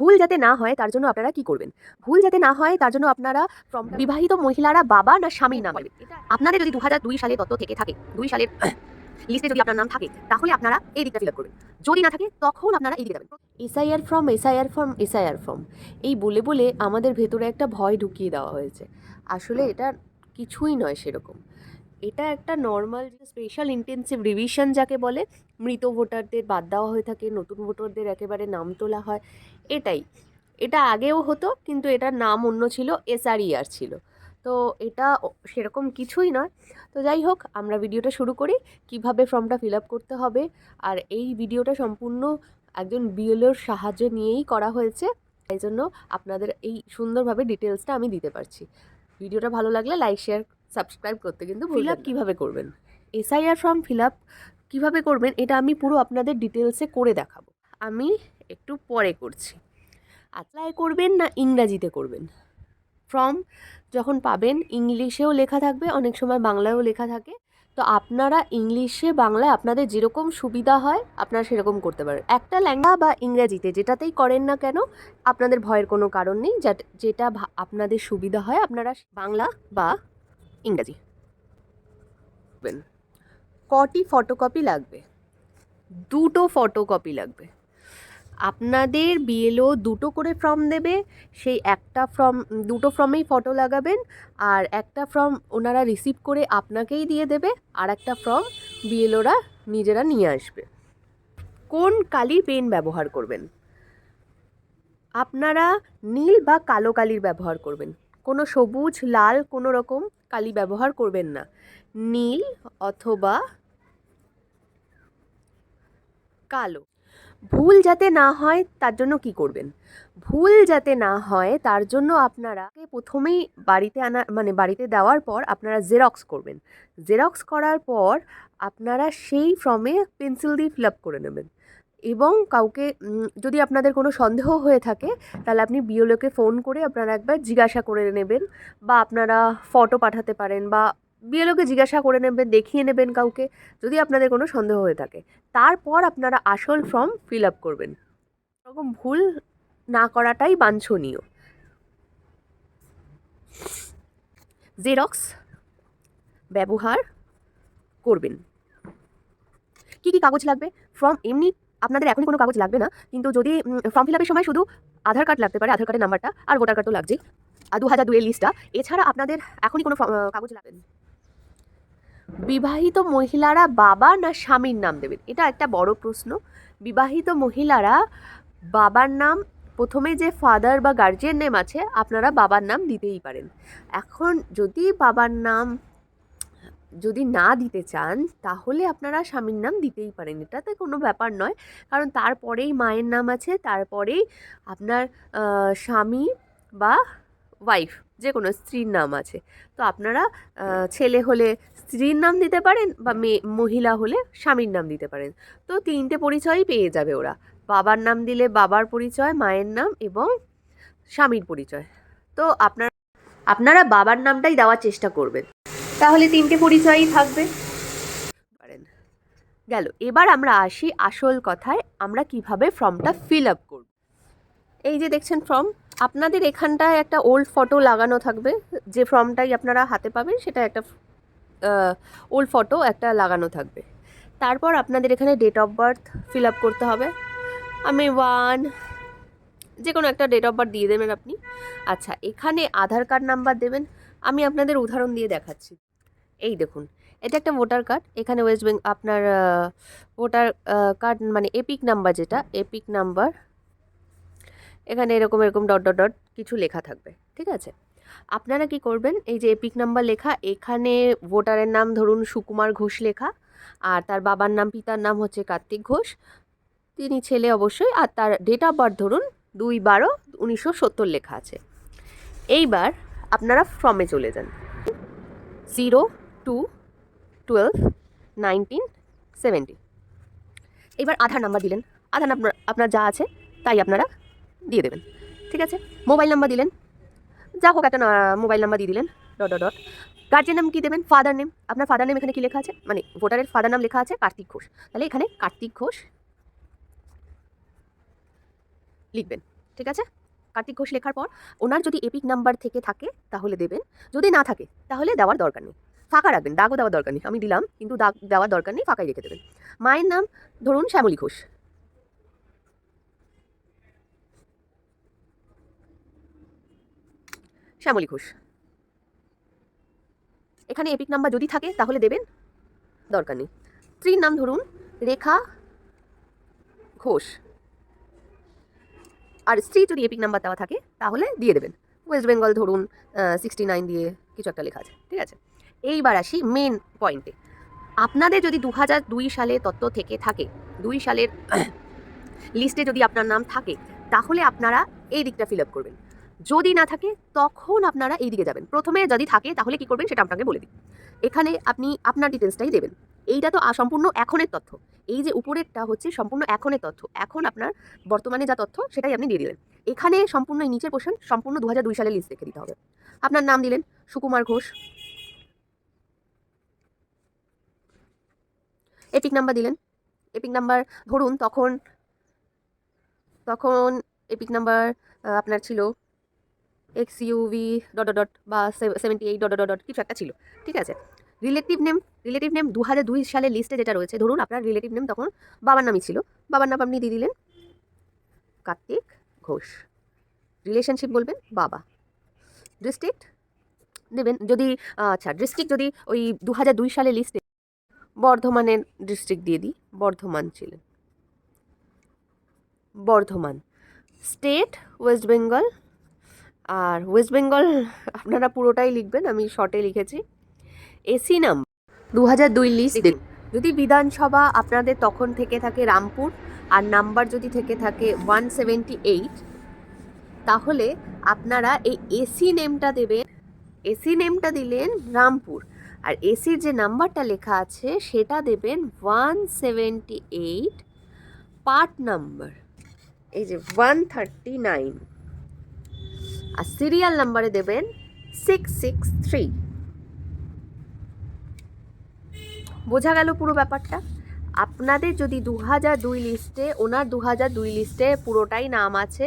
ভুল যাতে না হয় তার জন্য আপনারা কি করবেন? ভুল যাতে না হয় তার জন্য আপনারা বিবাহিত মহিলারা বাবা না স্বামীর নাম। আপনাদের যদি দু হাজার দুই সালে তথ্য থেকে থাকে দুই সালের লিস্টে যদি আপনার নাম থাকে তাহলে আপনারা এই দিকটা ফিল করবেন। যদি না থাকে তখন আপনারা এই দিকে যাবেন। SIR form SIR form SIR form এই বলে বলে আমাদের ভেতরে একটা ভয় ঢুকিয়ে দেওয়া হয়েছে। আসলে এটা কিছুই নয় সেরকম। এটা একটা নর্মাল স্পেশাল ইন্টেন্সিভ রিভিশন যাকে বলে, মৃত ভোটারদের বাদ দেওয়া হয়ে থাকে, নতুন ভোটারদের একেবারে নাম তোলা হয়, এটাই। এটা আগেও হতো, কিন্তু এটার নাম অন্য ছিল এসআরইআর ছিল। তো এটা সেরকম কিছুই নয়। তো যাই হোক, আমরা ভিডিওটা শুরু করি, কীভাবে ফর্মটা ফিল আপ করতে হবে, আর এই ভিডিওটা সম্পূর্ণ একজন বিএলওর সাহায্য নিয়েই করা হয়েছে। তাই জন্য আপনাদের এই সুন্দরভাবে ডিটেলসটা আমি দিতে পারছি। ভিডিওটা ভালো লাগলে লাইক শেয়ার সাবস্ক্রাইব করতে কিন্তু ফিল আপ কীভাবে করবেন? এসআইআর ফর্ম ফিল আপ কীভাবে করবেন এটা আমি পুরো আপনাদের ডিটেলসে করে দেখাবো। আমি একটু পরে করছি। অ্যাপ্লাই করবেন না ইংরাজিতে করবেন? ফর্ম যখন পাবেন ইংলিশেও লেখা থাকবে অনেক সময় বাংলায়ও লেখা থাকে। তো আপনারা ইংলিশে বাংলায় আপনাদের যেরকম সুবিধা হয় আপনারা সেরকম করতে পারেন। একটা ল্যাঙ্গা বা ইংরাজিতে যেটাতেই করেন না কেন আপনাদের ভয়ের কোনো কারণ নেই। যাট- যেটা আপনাদের সুবিধা হয় আপনারা বাংলা বা ইংরাজি। কটি ফটোকপি লাগবে? দুটো ফটোকপি লাগবে। আপনাদের বিএলও দুটো করে ফর্ম দেবে, সেই একটা ফর্ম দুটো ফর্মেই ফটো লাগাবেন, আর একটা ফর্ম ওনারা রিসিভ করে আপনাকেই দিয়ে দেবে, আর একটা ফর্ম বিএলওরা নিজেরা নিয়ে আসবে। কোন কালির পেন ব্যবহার করবেন? আপনারা নীল বা কালো কালির ব্যবহার করবেন। কোনো সবুজ, লাল, কোনো রকম। কালি ব্যবহার করবেন না। নীল অথবা কালো। ভুল যাতে না হয়, তার জন্য কি করবেন? ভুল যাতে না হয়, তার জন্য আপনারা প্রথমেই বাড়িতে আনা মানে বাড়িতে দেওয়ার পর আপনারা জেরক্স করবেন। জেরক্স করার পর আপনারা সেই ফর্মে পেন্সিল দিয়ে ফিল আপ করে নেবেন। এবং কাউকে যদি আপনাদের কোনো সন্দেহ হয়ে থাকে, তাহলে আপনি বিওলোকে ফোন করে আপনারা একবার জিজ্ঞাসা করে নেবেন বা আপনারা ফটো পাঠাতে পারেন বা বিএলওকে জিজ্ঞাসা করে নেবেন, দেখিয়ে নেবেন কাউকে যদি আপনাদের কোনো সন্দেহ হয়ে থাকে। তারপর আপনারা আসল ফর্ম ফিল আপ করবেন। এরকম ভুল না করাটাই বাঞ্ছনীয়। জেরক্স ব্যবহার করবেন। কি কি কাগজ লাগবে? ফর্ম এমনি আপনাদের এখনই কোনো কাগজ লাগবে না, কিন্তু যদি ফর্ম ফিল আপের সময় শুধু আধার কার্ড লাগতে পারে, আধার কার্ডের নাম্বারটা আর ভোটার কার্ড তো লাগছেই। আর দু হাজার দুয়ের লিস্টটা এছাড়া আপনাদের এখনই কোনো কাগজ লাগবে না। বিবাহিত মহিলারা বাবা না স্বামীর নাম দেবেন? এটা একটা বড় প্রশ্ন। বিবাহিত মহিলারা বাবার নাম, প্রথমে যে ফাদার বা গার্জিয়ান নেম আছে, আপনারা বাবার নাম দিতেই পারেন। এখন যদি বাবার নাম যদি না দিতে চান তাহলে আপনারা স্বামীর নাম দিতেই পারেন। এটাতে কোনো ব্যাপার নয়। কারণ তারপরেই মায়ের নাম আছে তারপরেই আপনার স্বামী বা ওয়াইফ যে কোনো স্ত্রীর নাম আছে। তো আপনারা ছেলে হলে স্ত্রীর নাম দিতে পারেন বা মেয়ে মহিলা হলে স্বামীর নাম দিতে পারেন। তো তিনটে পরিচয়ই পেয়ে যাবে ওরা। বাবার নাম দিলে বাবার পরিচয় মায়ের নাম এবং স্বামীর পরিচয়। তো আপনার আপনারা বাবার নামটাই দেওয়ার চেষ্টা করবেন। তাহলে তিনটে পরিচয়ই থাকবে। গেল, এবার আমরা আসি আসল কথায়, আমরা কীভাবে ফর্মটা ফিল আপ করব। এই যে দেখছেন ফর্ম, আপনাদের এখানটায় একটা ওল্ড ফটো লাগানো থাকবে, যে ফর্মটাই আপনারা হাতে পাবেন, সেটা একটা ওল্ড ফটো একটা লাগানো থাকবে। তারপর আপনাদের এখানে date of birth fill up করতে হবে। আমি ওয়ান যে কোনো একটা ডেট অফ বার্থ দিয়ে দেবেন আপনি। আচ্ছা এখানে আধার কার্ড নাম্বার দেবেন। আমি আপনাদের উদাহরণ দিয়ে দেখাচ্ছি। এই দেখুন, এটা একটা ভোটার কার্ড। এখানে ওয়েস্ট বেঙ্গল আপনার ভোটার কার্ড মানে এপিক নাম্বার যেটা, এপিক নাম্বার, এখানে এরকম এরকম ডট ডট ডট কিছু লেখা থাকবে, ঠিক আছে? আপনারা কি করবেন, এই যে এপিক নাম্বার লেখা, এখানে ভোটারের নাম ধরুন সুকুমার ঘোষ লেখা, আর তার বাবার নাম, পিতার নাম হচ্ছে কার্তিক ঘোষ। তিনি ছেলে অবশ্যই, আর তার ডেট অফ বার্থ ধরুন দুই বারো উনিশশো সত্তর লেখা আছে। এইবার আপনারা ফর্মে চলে যান। Zero two, twelve, nineteen, seventy. এবার আধার নাম্বার দিলেন। আধার নাম্বার আপনার যা আছে, তাই আপনারা দিয়ে দেবেন। ঠিক আছে? মোবাইল নাম্বার দিলেন। যা হোক একটা মোবাইল নাম্বার দিয়ে দিলেন। Dot dot dot. গার্জেন নাম কী দেবেন? Father name. আপনার ফাদার নেম এখানে কী লেখা আছে? মানে ভোটারের ফাদার নাম লেখা আছে, কার্তিক ঘোষ। তাহলে এখানে কার্তিক ঘোষ লিখবেন। ঠিক আছে? কার্তিক ঘোষ লেখার পর ওনার যদি এপিক নাম্বার থেকে থাকে, তাহলে দেবেন। যদি না থাকে, তাহলে দেওয়ার দরকার নেই। ফাঁকা রাখবেন, দাগও দেওয়ার দরকার নেই। আমি দিলাম, কিন্তু দাগ দেওয়ার দরকার নেই, ফাঁকাই রেখে দেবেন। মায়ের নাম ধরুন শ্যামলী ঘোষ। শ্যামলী ঘোষ। এখানে এপিক নাম্বার যদি থাকে, তাহলে দেবেন, দরকার নেই। স্ত্রীর নাম ধরুন রেখা ঘোষ। আর স্ত্রী যদি এপিক নাম্বার দেওয়া থাকে, তাহলে দিয়ে দেবেন। ওয়েস্ট বেঙ্গল ধরুন সিক্সটি নাইন দিয়ে কিছু একটা লেখা আছে, ঠিক আছে? এইবার আসি মেন পয়েন্টে আপনাদের যদি দু হাজার দুই সালে তত্ত্ব থেকে থাকে, দুই সালের লিস্টে যদি আপনার নাম থাকে, তাহলে আপনারা এই দিকটা ফিল আপ করবেন। যদি না থাকে, তখন আপনারা এই দিকে যাবেন। প্রথমে যদি থাকে, তাহলে কি করবেন সেটা আপনাকে বলে দিই। এখানে আপনি আপনার ডিটেলসটাই দেবেন। এইটা তো সম্পূর্ণ এখনের তথ্য। এই যে উপরেরটা হচ্ছে সম্পূর্ণ এখনের তথ্য। এখন আপনার বর্তমানে যা তথ্য, সেটাই আপনি দিয়ে দিলেন। এখানে সম্পূর্ণ এই নিচের পোর্শন সম্পূর্ণ দু সালের লিস্ট দেখে দিতে হবে। আপনার নাম দিলেন সুকুমার ঘোষ। এপিক নাম্বার দিলেন। এপিক নাম্বার ধরুন তখন তখন এপিক নাম্বার আপনার ছিল এক্স ইউভি ডট ডট বা সেভেন্টি এইট ডট ডট কিছু একটা ছিল, ঠিক আছে? রিলেটিভ নেম রিলেটিভ নেম দু হাজার দুই সালের লিস্টে যেটা রয়েছে, ধরুন আপনার রিলেটিভ নেম তখন বাবার নামই ছিল। বাবার নাম আপনি দিয়ে দিলেন কার্তিক ঘোষ। রিলেশনশিপ বলবেন বাবা। ডিস্ট্রিক্ট দেবেন যদি আচ্ছা ডিস্ট্রিক্ট যদি ওই দু হাজার দুই সালের লিস্টে বর্ধমানের ডিস্ট্রিক্ট দিয়ে দিই বর্ধমান ছিলেন। বর্ধমান স্টেট ওয়েস্ট বেঙ্গল আর ওয়েস্ট বেঙ্গল আপনারা পুরোটাই লিখবেন আমি শর্টে লিখেছি। এসি নাম দু হাজার দুই লিস্ট যদি বিধানসভা আপনাদের তখন থেকে থাকে রামপুর আর নাম্বার যদি থেকে থাকে ওয়ান সেভেন্টি এইট তাহলে আপনারা এই এসি নেমটা দেবেন এসি নেমটা দিলেন রামপুর। আর এসির যে নাম্বারটা লেখা আছে, সেটা দেবেন one seventy eight part number এই যে ওয়ান থার্টি নাইন আর সিরিয়াল নাম্বারে দেবেন সিক্স সিক্স থ্রি বোঝা গেল পুরো ব্যাপারটা? আপনাদের যদি দু হাজার দুই লিস্টে ওনার দু হাজার দুই লিস্টে পুরোটাই নাম আছে,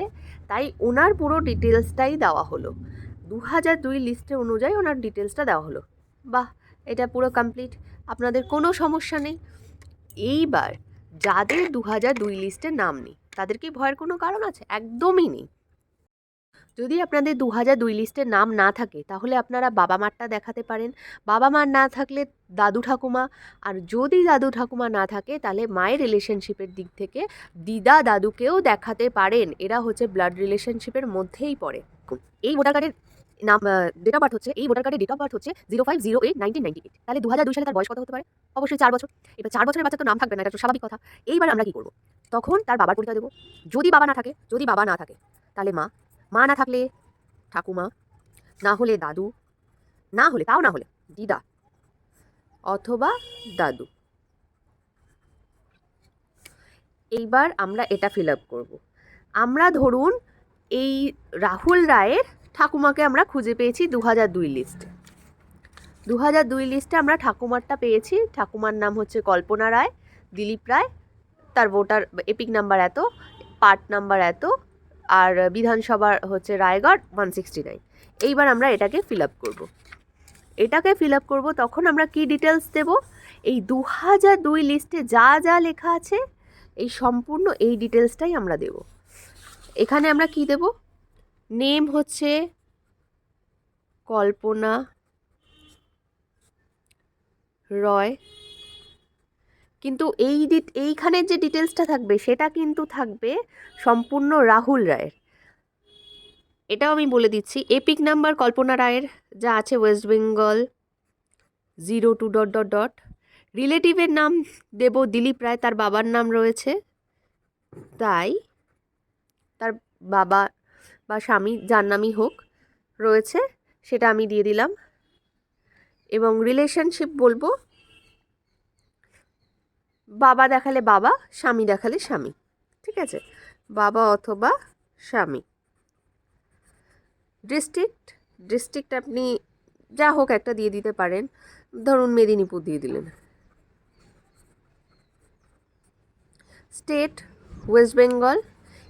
তাই ওনার পুরো ডিটেলসটাই দেওয়া হলো। দু হাজার দুই লিস্টে অনুযায়ী ওনার ডিটেলসটা দেওয়া হলো। বাহ! এটা পুরো কমপ্লিট আপনাদের কোনো সমস্যা নেই। এইবার যাদের দু হাজার দুই লিস্টে নাম নেই তাদের কি ভয়ের কোনো কারণ আছে? একদমই নেই। যদি আপনাদের দু হাজার দুই লিস্টে নাম না থাকে, তাহলে আপনারা বাবা মারটা দেখাতে পারেন। বাবা মার না থাকলে দাদু ঠাকুমা। আর যদি দাদু ঠাকুমা না থাকে, তাহলে মায়ের রিলেশনশিপের দিক থেকে দিদা দাদুকেও দেখাতে পারেন। এরা হচ্ছে ব্লাড রিলেশনশিপের মধ্যেই পড়ে। এই ভোটার কার্ডের নাম ডেট অফ বার্থ হচ্ছে, এই ভোটার কার্ডের ডেট অফ বার্থ হচ্ছে zero five zero eight nineteen ninety eight তাহলে দু হাজার দুই সালে তার বয়স কত হতে পারে? অবশ্যই চার বছর। এবার চার বছরের বাচ্চা তো নাম থাকবে না, এটা তো স্বাভাবিক কথা। এইবার আমরা কি করব? তখন তার বাবার পরিচয় দেবো। যদি বাবা না থাকে, যদি বাবা না থাকে, তাহলে মা। মা না থাকলে ঠাকুমা, না হলে দাদু, না হলে, তাও না হলে দিদা অথবা দাদু। এইবার আমরা এটা ফিল আপ করব। আমরা ধরুন এই রাহুল রায়ের ঠাকুমাকে আমরা খুঁজে পেয়েছি দু হাজার দুই লিস্টে দু হাজার দুই লিস্টে আমরা ঠাকুমারটা পেয়েছি। ঠাকুমার নাম হচ্ছে কল্পনা রায়, দিলীপ রায়, তার ভোটার এপিক নাম্বার এত পার্ট নাম্বার এত, আর বিধানসভার হচ্ছে রায়গড় ওয়ান সিক্সটি নাইন এইবার আমরা এটাকে ফিল আপ করব। এটাকে ফিল আপ করব, তখন আমরা কি ডিটেলস দেব? এই দু হাজার দুই লিস্টে যা যা লেখা আছে, এই সম্পূর্ণ এই ডিটেলসটাই আমরা দেব। এখানে আমরা কি দেব? নেম হচ্ছে কল্পনা রয়। কিন্তু এই এইখানের যে ডিটেলসটা থাকবে, সেটা কিন্তু থাকবে সম্পূর্ণ রাহুল রায়ের। এটাও আমি বলে দিচ্ছি, এপিক নাম্বার কল্পনা রায়ের, যা আছে West Bengal zero two dot dot dot. রিলেটিভের নাম দেব দিলীপ রায়, তার বাবার নাম রয়েছে। তাই তার বাবা বা স্বামী যার নামই হোক রয়েছে, সেটা আমি দিয়ে দিলাম। এবং রিলেশনশিপ বলব, বাবা দেখালে বাবা, স্বামী দেখালে স্বামী, ঠিক আছে? বাবা অথবা স্বামী। ডিস্ট্রিক্ট ডিস্ট্রিক্ট আপনি যা হোক একটা দিয়ে দিতে পারেন। ধরুন মেদিনীপুর দিয়ে দিলেন। State West Bengal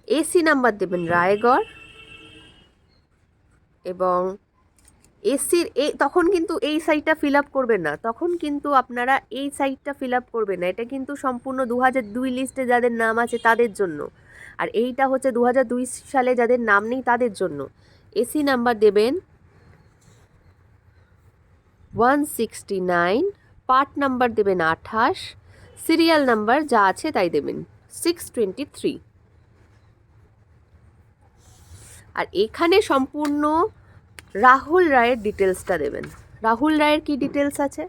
AC number দেবেন, রায়গড়। এবং এসির এই তখন কিন্তু এই সাইডটা ফিল আপ করবেন না। তখন কিন্তু আপনারা এই সাইডটা ফিল আপ করবেন না। এটা কিন্তু সম্পূর্ণ দু হাজার দুই লিস্টে যাদের নাম আছে তাদের জন্য। আর এইটা হচ্ছে দু হাজার দুই সালে যাদের নাম নেই তাদের জন্য। এসি নাম্বার দেবেন one sixty nine part number দেবেন আঠাশ সিরিয়াল নাম্বার যা আছে তাই দেবেন সিক্স টোয়েন্টি থ্রি আর এখানে সম্পূর্ণ রাহুল রায়ের ডিটেলসটা দেবেন। রাহুল রায়ের কি ডিটেলস আছে?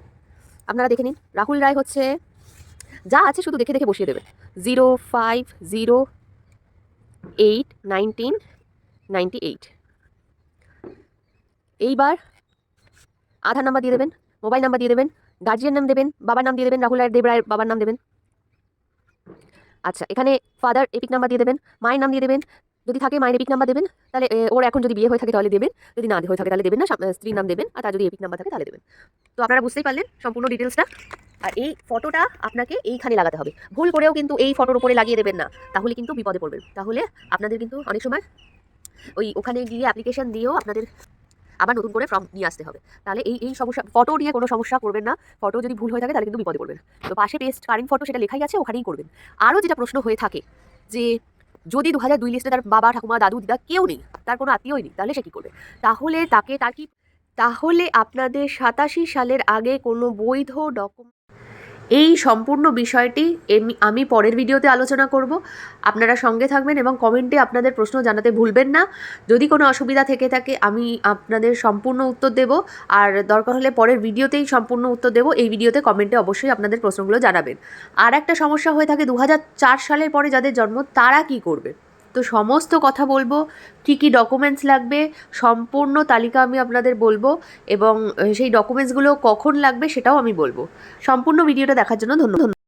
আপনারা দেখে নিন। রাহুল রায় হচ্ছে, যা আছে শুধু দেখে দেখে বসিয়ে দেবেন। Zero five zero eight nineteen ninety eight. এইবার আধার নাম্বার দিয়ে দেবেন, মোবাইল নাম্বার দিয়ে দেবেন, গার্জিয়ান নাম দেবেন, বাবার নাম দিয়ে দেবেন, রাহুল রায়ের দেব রায়ের বাবার নাম দেবেন। আচ্ছা এখানে ফাদার এপিক নাম্বার দিয়ে দেবেন, মায়ের নাম দিয়ে দেবেন যদি থাকে মায়ের এপিক নাম্বার দেবেন, তাহলে ওর এখন যদি বিয়ে হয়ে থাকে তাহলে দেবেন, যদি না হয়ে থাকে তাহলে দেবেন না স্ত্রীর নাম দেবেন, আর তার যদি এপিক নাম্বার থাকে তাহলে দেবেন। তো আপনারা বুঝতেই পারলেন সম্পূর্ণ ডিটেলসটা আর এই ফটোটা আপনাকে এইখানে লাগাতে হবে। ভুল করেও কিন্তু এই ফটোর উপরে লাগিয়ে দেবেন না। তাহলে কিন্তু বিপদে পড়বেন। তাহলে আপনাদের কিন্তু অনেক সময় ওই ওখানে গিয়ে অ্যাপ্লিকেশন দিয়েও আপনাদের আবার নতুন করে ফর্ম নিয়ে আসতে হবে। তাহলে এই এই সমস্যা ফটো নিয়ে কোনো সমস্যা করবেন না। ফটো যদি ভুল হয়ে থাকে তাহলে কিন্তু বিপদে পড়বেন। তো পাশে পেস্ট কারেন্ট ফটো সেটা লেখাই আছে, ওখানেই করবেন। আরও যেটা প্রশ্ন হয়ে থাকে যে যদি দু হাজার দুই লিস্টে তার বাবা, ঠাকুমা, দাদু, দিদা কেউ নেই, তার কোনো আত্মীয়ই নেই, তাহলে সে কী করবে? তাহলে তাকে তার কি তাহলে আপনাদের সাতাশি সালের আগে কোনো বৈধ ডকুমেন্ট এই সম্পূর্ণ বিষয়টি আমি পরের ভিডিওতে আলোচনা করব। আপনারা সঙ্গে থাকবেন এবং কমেন্টে আপনাদের প্রশ্ন জানাতে ভুলবেন না। যদি কোনো অসুবিধা থেকে থাকে, আমি আপনাদের সম্পূর্ণ উত্তর দেব। আর দরকার হলে পরের ভিডিওতেই সম্পূর্ণ উত্তর দেব। এই ভিডিওতে কমেন্টে অবশ্যই আপনাদের প্রশ্নগুলো জানাবেন। আর একটা সমস্যা হয়ে থাকে। দু হাজার চার সালের পরে যাদের জন্ম, তারা কি করবে? তো সমস্ত কথা বলব, কী কী ডকুমেন্টস লাগবে, সম্পূর্ণ তালিকা আমি আপনাদের বলব এবং সেই ডকুমেন্টসগুলো কখন লাগবে সেটাও আমি বলব। সম্পূর্ণ ভিডিওটা দেখার জন্য ধন্যবাদ।